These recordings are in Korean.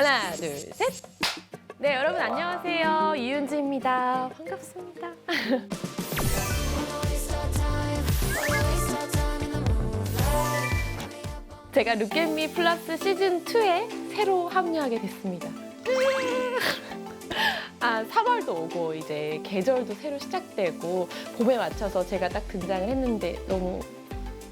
하나, 둘, 셋. 네, 여러분 안녕하세요. 이윤지입니다. 반갑습니다. 제가 룩앤미 플러스 시즌 2에 새로 합류하게 됐습니다. 아, 3월도 오고 이제 계절도 새로 시작되고 봄에 맞춰서 제가 딱 등장을 했는데 너무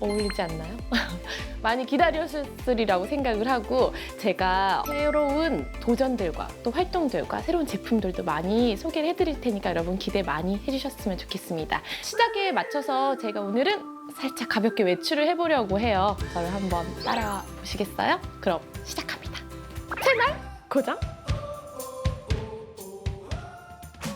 어울리지 않나요? 많이 기다렸으리라고 생각을 하고 제가 새로운 도전들과 또 활동들과 새로운 제품들도 많이 소개를 해드릴 테니까 여러분 기대 많이 해주셨으면 좋겠습니다. 시작에 맞춰서 제가 오늘은 살짝 가볍게 외출을 해보려고 해요. 저를 한번 따라와 보시겠어요? 그럼 시작합니다. 채널 고정!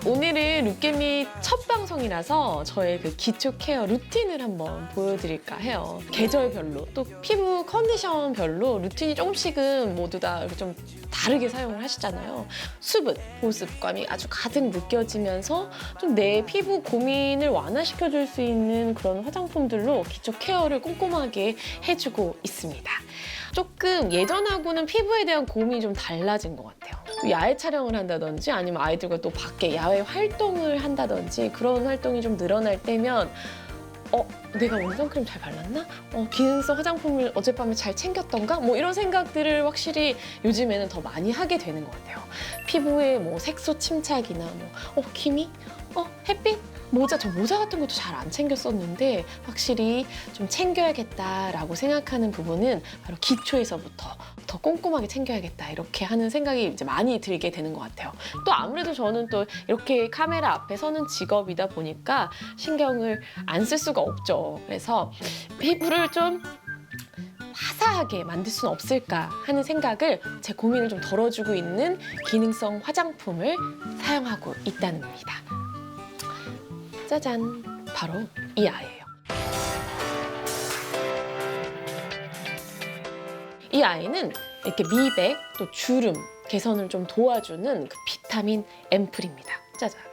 오늘은 룩겜이 첫 방송이라서 저의 그 기초 케어 루틴을 한번 보여드릴까 해요. 계절별로 또 피부 컨디션별로 루틴이 조금씩은 모두 다 좀 다르게 사용을 하시잖아요. 수분, 보습감이 아주 가득 느껴지면서 좀 내 피부 고민을 완화시켜줄 수 있는 그런 화장품들로 기초 케어를 꼼꼼하게 해주고 있습니다. 조금 예전하고는 피부에 대한 고민이 좀 달라진 것 같아요. 야외 촬영을 한다든지 아니면 아이들과 또 밖에 야외 활동을 한다든지 그런 활동이 좀 늘어날 때면 어, 내가 오늘 선크림 잘 발랐나? 어, 기능성 화장품을 어젯밤에 잘 챙겼던가? 뭐 이런 생각들을 확실히 요즘에는 더 많이 하게 되는 것 같아요. 피부에 뭐 색소 침착이나 뭐, 어, 기미? 어, 햇빛? 모자, 저 모자 같은 것도 잘 안 챙겼었는데 확실히 좀 챙겨야겠다라고 생각하는 부분은 바로 기초에서부터 더 꼼꼼하게 챙겨야겠다 이렇게 하는 생각이 이제 많이 들게 되는 것 같아요. 또 아무래도 저는 또 이렇게 카메라 앞에 서는 직업이다 보니까 신경을 안 쓸 수가 없죠. 그래서 피부를 좀 화사하게 만들 수는 없을까 하는 생각을 제 고민을 좀 덜어주고 있는 기능성 화장품을 사용하고 있다는 겁니다. 짜잔, 바로 이 아이예요. 이 아이는 이렇게 미백 또 주름 개선을 좀 도와주는 그 비타민 앰플입니다. 짜잔.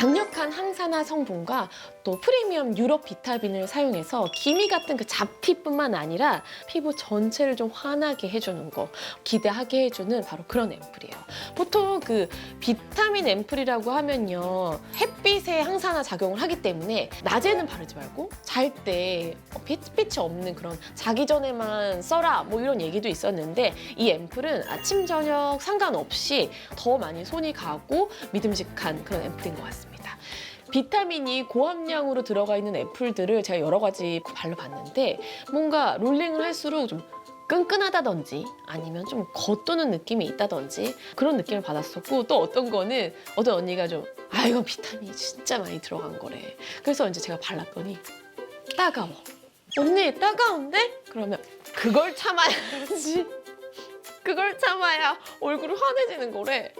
강력한 항산화 성분과 또 프리미엄 유럽 비타민을 사용해서 기미 같은 그 잡티뿐만 아니라 피부 전체를 좀 환하게 해주는 거 기대하게 해주는 바로 그런 앰플이에요. 보통 그 비타민 앰플이라고 하면요 햇빛에 항산화 작용을 하기 때문에 낮에는 바르지 말고 잘 때 빛이 없는 그런 자기 전에만 써라 뭐 이런 얘기도 있었는데 이 앰플은 아침 저녁 상관없이 더 많이 손이 가고 믿음직한 그런 앰플인 것 같습니다. 비타민이 고함량으로 들어가 있는 애플들을 제가 여러 가지 발라봤는데 뭔가 롤링을 할수록 좀 끈끈하다든지 아니면 좀 겉도는 느낌이 있다든지 그런 느낌을 받았었고 또 어떤 거는 어떤 언니가 좀 아 이건 비타민이 진짜 많이 들어간 거래. 그래서 이제 제가 발랐더니 따가워. 언니 따가운데? 그러면 그걸 참아야지. 그걸 참아야 얼굴이 환해지는 거래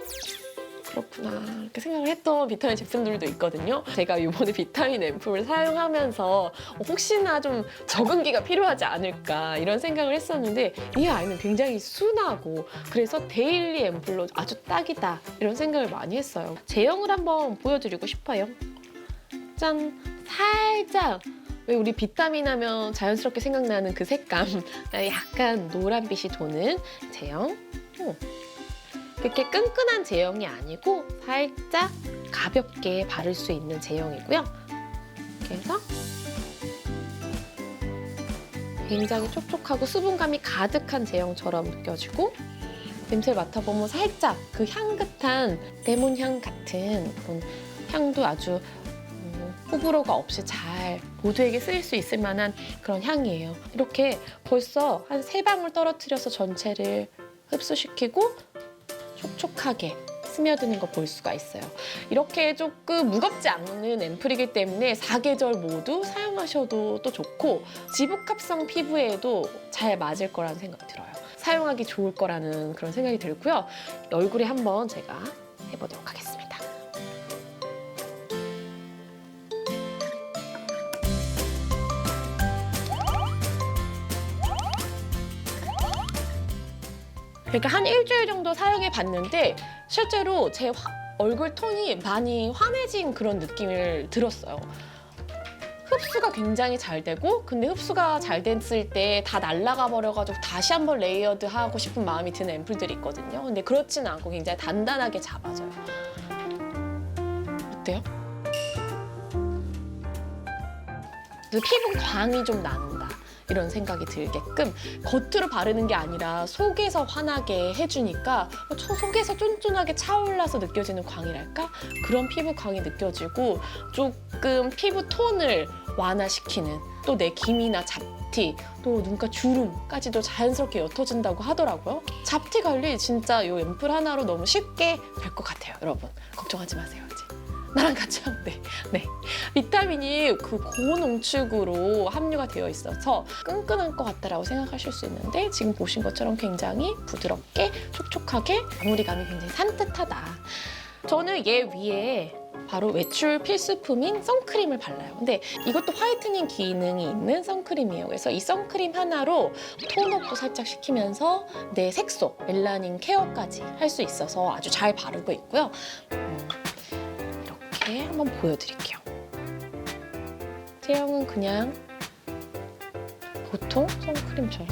그렇구나 이렇게 생각을 했던 비타민 제품들도 있거든요. 제가 이번에 비타민 앰플을 사용하면서 혹시나 좀 적응기가 필요하지 않을까 이런 생각을 했었는데 이 아이는 굉장히 순하고 그래서 데일리 앰플로 아주 딱이다 이런 생각을 많이 했어요. 제형을 한번 보여드리고 싶어요. 짠 살짝 왜 우리 비타민 하면 자연스럽게 생각나는 그 색감 약간 노란빛이 도는 제형 어. 그렇게 끈끈한 제형이 아니고 살짝 가볍게 바를 수 있는 제형이고요. 이렇게 해서 굉장히 촉촉하고 수분감이 가득한 제형처럼 느껴지고 냄새를 맡아보면 살짝 그 향긋한 레몬향 같은 그런 향도 아주 음, 호불호가 없이 잘 모두에게 쓰일 수 있을 만한 그런 향이에요. 이렇게 벌써 한 세 방울 떨어뜨려서 전체를 흡수시키고 촉촉하게 스며드는 거 볼 수가 있어요. 이렇게 조금 무겁지 않는 앰플이기 때문에 사계절 모두 사용하셔도 또 좋고 지복합성 피부에도 잘 맞을 거라는 생각이 들어요. 사용하기 좋을 거라는 그런 생각이 들고요. 얼굴에 한번 제가 해보도록 하겠습니다. 그러니까 한 일주일 정도 사용해 봤는데 실제로 제 화- 얼굴 톤이 많이 환해진 그런 느낌을 들었어요. 흡수가 굉장히 잘 되고 근데 흡수가 잘 됐을 때 다 날아가 버려가지고 다시 한번 레이어드 하고 싶은 마음이 드는 앰플들이 있거든요. 근데 그렇지는 않고 굉장히 단단하게 잡아줘요. 어때요? 그래서 피부 광이 좀 난다. 이런 생각이 들게끔 겉으로 바르는 게 아니라 속에서 환하게 해주니까 저 속에서 쫀쫀하게 차올라서 느껴지는 광이랄까 그런 피부 광이 느껴지고 조금 피부 톤을 완화시키는 또 내 기미나 잡티 또 눈가 주름까지도 자연스럽게 옅어진다고 하더라고요 잡티 관리 진짜 이 앰플 하나로 너무 쉽게 될 것 같아요 여러분 걱정하지 마세요 이제 나랑 같이 하면 돼. 네. 비타민이 그 고농축으로 함유가 되어 있어서 끈끈할 것 같다라고 생각하실 수 있는데 지금 보신 것처럼 굉장히 부드럽게 촉촉하게 마무리감이 굉장히 산뜻하다. 저는 얘 위에 바로 외출 필수품인 선크림을 발라요. 근데 이것도 화이트닝 기능이 있는 선크림이에요. 그래서 이 선크림 하나로 톤업도 살짝 시키면서 내 색소, 멜라닌 케어까지 할 수 있어서 아주 잘 바르고 있고요. 음, 이렇게 한번 보여드릴게요. 제형은 그냥 보통 선크림처럼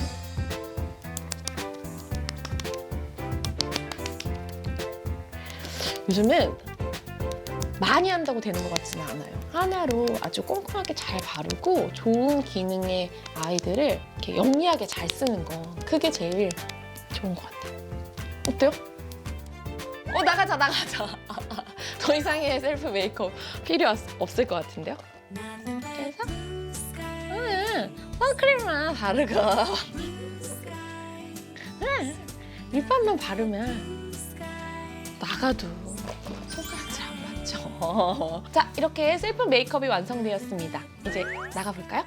요즘은 많이 한다고 되는 것 같지는 않아요. 하나로 아주 꼼꼼하게 잘 바르고 좋은 기능의 아이들을 이렇게 영리하게 잘 쓰는 거 그게 제일 좋은 것 같아요. 어때요? 어 나가자 나가자. 더 이상의 셀프 메이크업 필요 없- 없을 것 같은데요? 선크림만 바르고 응, 립밤만 바르면 나가도 손가락질 안 맞죠. 자 이렇게 셀프 메이크업이 완성되었습니다. 이제 나가볼까요?